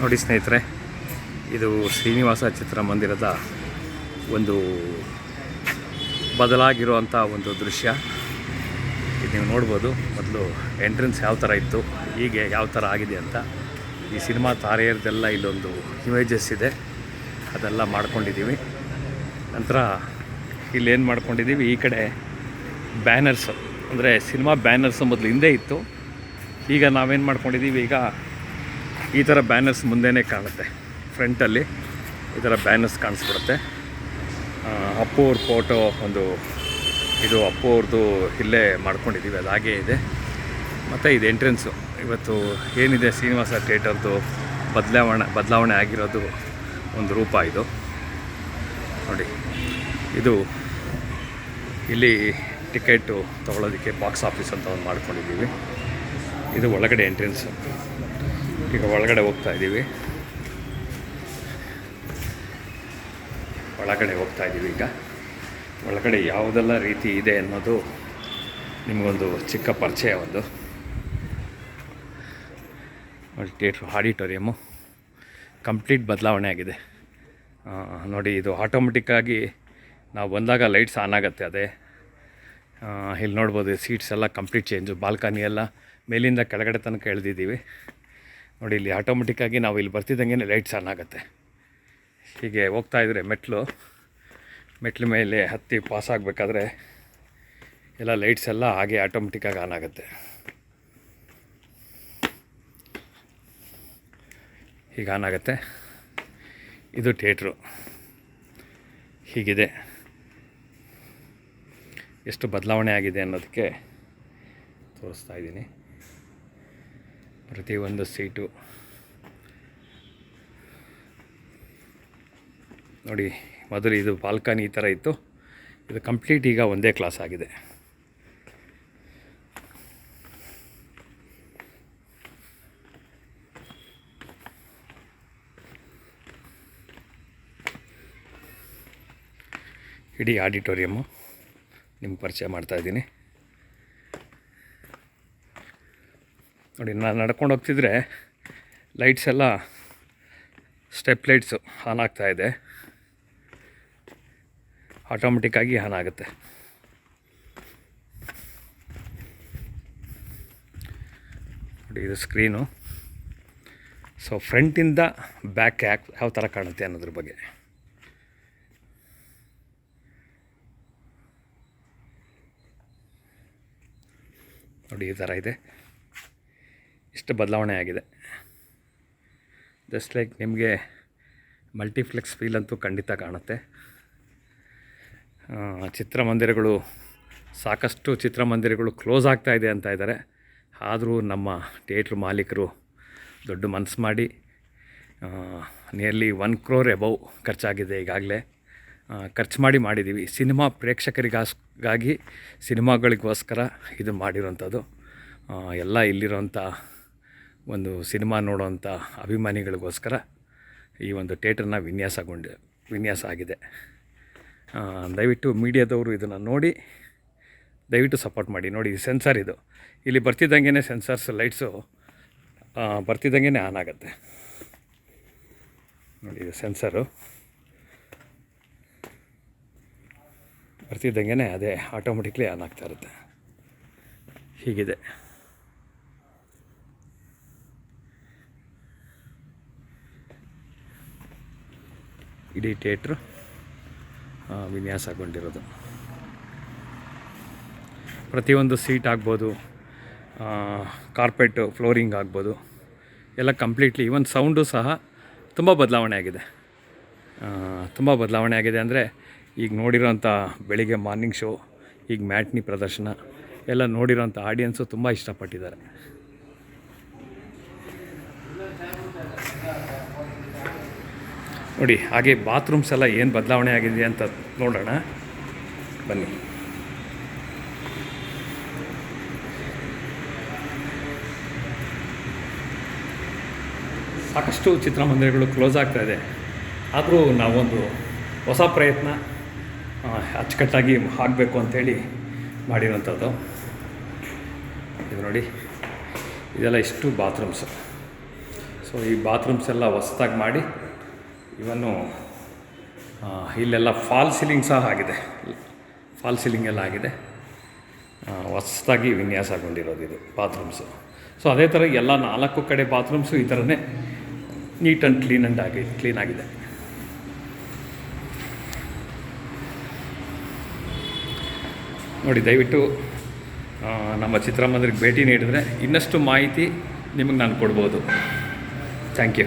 ನೋಡಿ ಸ್ನೇಹಿತರೆ, ಇದು ಶ್ರೀನಿವಾಸ ಚಿತ್ರಮಂದಿರದ ಒಂದು ಬದಲಾಗಿರುವಂಥ ಒಂದು ದೃಶ್ಯ. ಇದು ನೀವು ನೋಡ್ಬೋದು, ಮೊದಲು ಎಂಟ್ರೆನ್ಸ್ ಯಾವ ಥರ ಇತ್ತು, ಹೀಗೆ ಯಾವ ಥರ ಆಗಿದೆ ಅಂತ. ಈ ಸಿನಿಮಾ ತಾರೆಯರದೆಲ್ಲ ಇಲ್ಲೊಂದು ಇಮೇಜಸ್ ಇದೆ, ಅದೆಲ್ಲ ಮಾಡ್ಕೊಂಡಿದ್ದೀವಿ. ನಂತರ ಇಲ್ಲೇನು ಮಾಡ್ಕೊಂಡಿದ್ದೀವಿ, ಈ ಕಡೆ ಬ್ಯಾನರ್ಸು ಅಂದರೆ ಸಿನಿಮಾ ಬ್ಯಾನರ್ಸು ಮೊದಲು ಹಿಂದೆ ಇತ್ತು, ಈಗ ನಾವೇನು ಮಾಡ್ಕೊಂಡಿದ್ದೀವಿ, ಈಗ ಈ ಥರ ಬ್ಯಾನರ್ಸ್ ಮುಂದೆನೇ ಕಾಣುತ್ತೆ. ಫ್ರಂಟಲ್ಲಿ ಈ ಥರ ಬ್ಯಾನರ್ಸ್ ಕಾಣಿಸ್ಬಿಡುತ್ತೆ. ಅಪ್ಪು ಅವ್ರ ಫೋಟೋ ಒಂದು ಇದು ಅಪ್ಪು ಅವ್ರದ್ದು ಇಲ್ಲೇ ಮಾಡ್ಕೊಂಡಿದ್ದೀವಿ, ಅದು ಹಾಗೇ ಇದೆ. ಮತ್ತು ಇದು ಎಂಟ್ರೆನ್ಸು ಇವತ್ತು ಏನಿದೆ ಶ್ರೀನಿವಾಸ ಥಿಯೇಟರ್ದು ಬದಲಾವಣೆ ಬದಲಾವಣೆ ಆಗಿರೋದು ಒಂದು ರೂಪ ಇದು. ನೋಡಿ, ಇದು ಇಲ್ಲಿ ಟಿಕೆಟು ತೊಗೊಳೋದಕ್ಕೆ ಬಾಕ್ಸ್ ಆಫೀಸ್ ಅಂತ ಒಂದು ಮಾಡ್ಕೊಂಡಿದ್ದೀವಿ. ಇದು ಒಳಗಡೆ ಎಂಟ್ರೆನ್ಸು ಈಗ ಒಳಗಡೆ ಹೋಗ್ತಾ ಇದ್ದೀವಿ. ಒಳಗಡೆ ಹೋಗ್ತಾ ಇದ್ದೀವಿ ಈಗ. ಒಳಗಡೆ ಯಾವುದೆಲ್ಲ ರೀತಿ ಇದೆ ಅನ್ನೋದು ನಿಮಗೊಂದು ಚಿಕ್ಕ ಪರಿಚಯ ಒಂದು. ಥಿಯೇಟ್ರ್ ಆಡಿಟೋರಿಯಮ್ಮು ಕಂಪ್ಲೀಟ್ ಬದಲಾವಣೆ ಆಗಿದೆ. ನೋಡಿ, ಇದು ಆಟೋಮೆಟಿಕ್ಕಾಗಿ ನಾವು ಬಂದಾಗ ಲೈಟ್ಸ್ ಆನ್ ಆಗುತ್ತೆ ಅದೇ. ಇಲ್ಲಿ ನೋಡ್ಬೋದು, ಸೀಟ್ಸ್ ಎಲ್ಲ ಕಂಪ್ಲೀಟ್ ಚೇಂಜು, ಬಾಲ್ಕನಿ ಎಲ್ಲ ಮೇಲಿಂದ ಕೆಳಗಡೆ ತನಕ ಎಳೆದಿದ್ದೀವಿ. ನೋಡಿ, ಇಲ್ಲಿ ಆಟೋಮೆಟಿಕ್ಕಾಗಿ ನಾವು ಇಲ್ಲಿ ಬರ್ತಿದ್ದಂಗೆ ಲೈಟ್ಸ್ ಆನ್ ಆಗುತ್ತೆ. ಹೀಗೆ ಹೋಗ್ತಾ ಇದ್ರೆ ಮೆಟ್ಲು, ಮೆಟ್ಲ ಮೇಲೆ ಹತ್ತಿ ಪಾಸ್ ಆಗಬೇಕಾದ್ರೆ ಎಲ್ಲ ಲೈಟ್ಸ್ ಎಲ್ಲ ಹಾಗೆ ಆಟೋಮೆಟಿಕ್ಕಾಗಿ ಆನ್ ಆಗುತ್ತೆ. ಹೀಗೆ ಆನ್ ಆಗುತ್ತೆ. ಇದು ಥಿಯೇಟ್ರು ಹೀಗಿದೆ. ಎಷ್ಟು ಬದಲಾವಣೆ ಆಗಿದೆ ಅನ್ನೋದಕ್ಕೆ ತೋರಿಸ್ತಾ ಇದ್ದೀನಿ. ಪ್ರತಿಯೊಂದು ಸೀಟು. ನೋಡಿ, ಮೊದಲು ಇದು ಬಾಲ್ಕನಿ ಈ ಥರ ಇತ್ತು. ಇದು ಕಂಪ್ಲೀಟ್ ಈಗ ಒಂದೇ ಕ್ಲಾಸ್ ಆಗಿದೆ. ಇಡೀ ಆಡಿಟೋರಿಯಮ್ಮು ನಿಮ್ಗೆ ಪರಿಚಯ ಮಾಡ್ತಾಯಿದ್ದೀನಿ ನೋಡಿ ನಾನು ನಡ್ಕೊಂಡು ಹೋಗ್ತಿದ್ರೆ ಲೈಟ್ಸ್ ಎಲ್ಲ ಸ್ಟೆಪ್ ಲೈಟ್ಸು ಆನ್ ಆಗ್ತಾ ಇದೆ. ಆಟೋಮೆಟಿಕ್ಕಾಗಿ ಆನ್ ಆಗುತ್ತೆ. ನೋಡಿ, ಇದು ಸ್ಕ್ರೀನು ಸೊ ಫ್ರಂಟಿಂದ ಬ್ಯಾಕ್ ಯಾಕೆ, ಯಾವ ಥರ ಕಾಣುತ್ತೆ ಅನ್ನೋದ್ರ ಬಗ್ಗೆ. ನೋಡಿ, ಈ ಥರ ಇದೆ. ಇಷ್ಟು ಬದಲಾವಣೆ ಆಗಿದೆ. ಜಸ್ಟ್ ಲೈಕ್ ನಿಮಗೆ ಮಲ್ಟಿಫ್ಲೆಕ್ಸ್ ಫೀಲ್ ಅಂತೂ ಖಂಡಿತ ಕಾಣುತ್ತೆ. ಚಿತ್ರಮಂದಿರಗಳು ಸಾಕಷ್ಟು ಚಿತ್ರಮಂದಿರಗಳು ಕ್ಲೋಸ್ ಆಗ್ತಾ ಇದೆ ಅಂತ ಇದ್ದಾರೆ. ಆದರೂ ನಮ್ಮ ಥಿಯೇಟ್ರ್ ಮಾಲೀಕರು ದೊಡ್ಡ ಮನಸ್ಸು ಮಾಡಿ ನಿಯರ್ಲಿ ಒನ್ ಕ್ರೋರ್ ಎಬವ್ ಖರ್ಚಾಗಿದೆ ಈಗಾಗಲೇ. ಖರ್ಚು ಮಾಡಿ ಮಾಡಿದ್ದೀವಿ. ಸಿನಿಮಾ ಪ್ರೇಕ್ಷಕರಿಗಾಗಿ ಸಿನಿಮಾಗಳಿಗೋಸ್ಕರ ಇದು ಮಾಡಿರೋಂಥದ್ದು. ಎಲ್ಲ ಇಲ್ಲಿರೋಂಥ ಒಂದು ಸಿನಿಮಾ ನೋಡುವಂಥ ಅಭಿಮಾನಿಗಳಿಗೋಸ್ಕರ ಈ ಒಂದು ಥಿಯೇಟ್ರನ್ನ ವಿನ್ಯಾಸಗೊಂಡು ವಿನ್ಯಾಸ ಆಗಿದೆ. ದಯವಿಟ್ಟು ಮೀಡಿಯಾದವರು ಇದನ್ನು ನೋಡಿ, ದಯವಿಟ್ಟು ಸಪೋರ್ಟ್ ಮಾಡಿ. ನೋಡಿ ಸೆನ್ಸರ್ ಇದು. ಇಲ್ಲಿ ಬರ್ತಿದ್ದಂಗೆ ಸೆನ್ಸರ್ಸ್, ಲೈಟ್ಸು ಬರ್ತಿದ್ದಂಗೆ ಆನ್ ಆಗುತ್ತೆ. ನೋಡಿ, ಇದು ಸೆನ್ಸರು. ಬರ್ತಿದ್ದಂಗೆ ಅದೇ ಆಟೋಮೆಟಿಕ್ಲಿ ಆನ್ ಆಗ್ತಾ ಇರುತ್ತೆ. ಹೀಗಿದೆ. ಇಡೀ ಥಿಯೇಟ್ರು ವಿನ್ಯಾಸಗೊಂಡಿರೋದು ಪ್ರತಿಯೊಂದು ಸೀಟ್ ಆಗ್ಬೋದು ಕಾರ್ಪೆಟ್ ಫ್ಲೋರಿಂಗ್ ಆಗ್ಬೋದು, ಎಲ್ಲ ಕಂಪ್ಲೀಟ್ಲಿ ಈವನ್ ಸೌಂಡು ಸಹ ತುಂಬ ಬದಲಾವಣೆ ಆಗಿದೆ. ತುಂಬ ಬದಲಾವಣೆ ಆಗಿದೆ ಅಂದರೆ ಈಗ ನೋಡಿರೋಂಥ ಬೆಳಿಗ್ಗೆ ಮಾರ್ನಿಂಗ್ ಶೋ, ಈಗ ಮ್ಯಾಟ್ನಿ ಪ್ರದರ್ಶನ, ಎಲ್ಲ ನೋಡಿರೋಂಥ ಆಡಿಯನ್ಸು ತುಂಬ ಇಷ್ಟಪಟ್ಟಿದ್ದಾರೆ. ನೋಡಿ, ಹಾಗೆ ಬಾತ್ರೂಮ್ಸ್ ಎಲ್ಲ ಏನು ಬದಲಾವಣೆ ಆಗಿದೆ ಅಂತ ನೋಡೋಣ. ಬನ್ನಿ. ಸಾಕಷ್ಟು ಚಿತ್ರಮಂದಿರಗಳು ಕ್ಲೋಸ್ ಆಗ್ತಾ ಇದೆ. ಆದರೂ ನಾವೊಂದು ಹೊಸ ಪ್ರಯತ್ನ ಅಚ್ಚುಕಟ್ಟಾಗಿ ಆಗಬೇಕು ಅಂಥೇಳಿ ಮಾಡಿರೋಂಥದ್ದು ಇದು ನೋಡಿ, ಇದೆಲ್ಲ ಇಷ್ಟು ಬಾತ್ರೂಮ್ಸ್ ಸೊ ಈ ಬಾತ್ರೂಮ್ಸ್ ಎಲ್ಲ ಹೊಸದಾಗಿ ಮಾಡಿ ಇವನ್ನು ಇಲ್ಲೆಲ್ಲ ಫಾಲ್ ಸೀಲಿಂಗ್ ಸಹ ಆಗಿದೆ. ಫಾಲ್ ಸೀಲಿಂಗ್ ಎಲ್ಲ ಆಗಿದೆ. ಹೊಸದಾಗಿ ವಿನ್ಯಾಸಗೊಂಡಿರೋದು ಇದು ಬಾತ್ರೂಮ್ಸು. ಸೊ ಅದೇ ಥರ ಎಲ್ಲ ನಾಲ್ಕು ಕಡೆ ಬಾತ್ರೂಮ್ಸು ಈ ಥರನೇ ನೀಟ್ ಆ್ಯಂಡ್ ಕ್ಲೀನ್ ಆ್ಯಂಡ್ ಆಗಿ, ಕ್ಲೀನ್ ಆಗಿದೆ. ನೋಡಿ, ದಯವಿಟ್ಟು ನಮ್ಮ ಚಿತ್ರಮಂದಿರಕ್ಕೆ ಭೇಟಿ ನೀಡಿದರೆ ಇನ್ನಷ್ಟು ಮಾಹಿತಿ ನಿಮಗೆ ನಾನು ಕೊಡ್ಬೋದು. Thank you